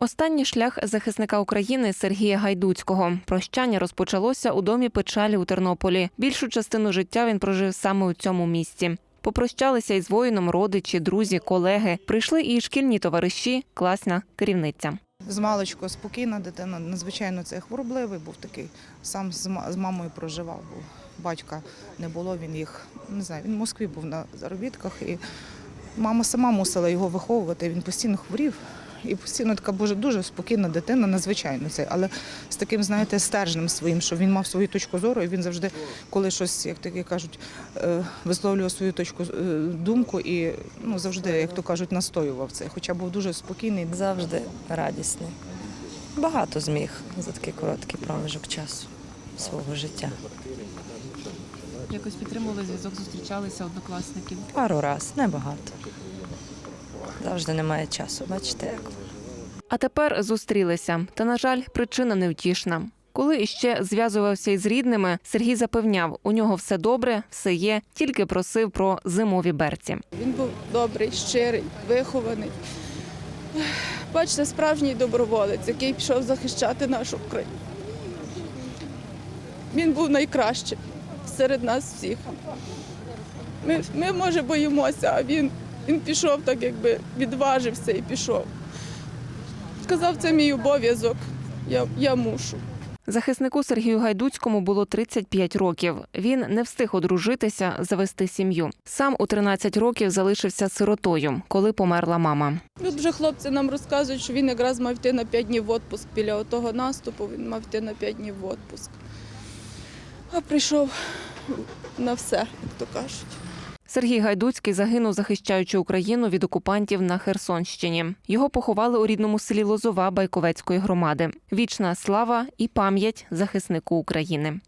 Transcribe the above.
Останній шлях захисника України Сергія Гайдуцького. Прощання розпочалося у домі печалі у Тернополі. Більшу частину життя він прожив саме у цьому місці. Попрощалися із воїном родичі, друзі, колеги. Прийшли і шкільні товариші, класна керівниця. З маличку спокійна дитина, надзвичайно це хворобливий був такий. Сам з ма- з мамою проживав, був. Батька не було, він їх не знаю. Він в Москві був на заробітках, і мама сама мусила його виховувати. Він постійно хворів. І постійно така боже, дуже спокійна дитина, надзвичайно це, але з таким, знаєте, стержнем своїм, що він мав свою точку зору, і він завжди, коли щось, як такі кажуть, е, висловлював свою точку е, думку і ну завжди, як то кажуть, настоював це. Хоча був дуже спокійний, завжди радісний. Багато зміг за такий короткий проміжок часу свого життя. Якось підтримували зв'язок, зустрічалися однокласників. Пару раз, небагато. Завжди немає часу. Бачите, як А тепер зустрілися. Та, на жаль, причина невтішна. Коли іще зв'язувався із рідними, Сергій запевняв, у нього все добре, все є, тільки просив про зимові берці. Він був добрий, щирий, вихований. Бачите, справжній доброволець, який пішов захищати нашу Україну. Він був найкращим серед нас всіх. Ми, ми може, боїмося, а він, він пішов так, якби відважився і пішов. Сказав, це мій обов'язок, я, я мушу. Захиснику Сергію Гайдуцькому було 35 років. Він не встиг одружитися, завести сім'ю. Сам у 13 років залишився сиротою, коли померла мама. Тут вже хлопці нам розказують, що він якраз мав йти на 5 днів в отпуск. Біля того наступу він мав йти на 5 днів в отпуск. А прийшов на все, як то кажуть. Сергій Гайдуцький загинув, захищаючи Україну від окупантів на Херсонщині. Його поховали у рідному селі Лозова Байковецької громади. Вічна слава і пам'ять захиснику України.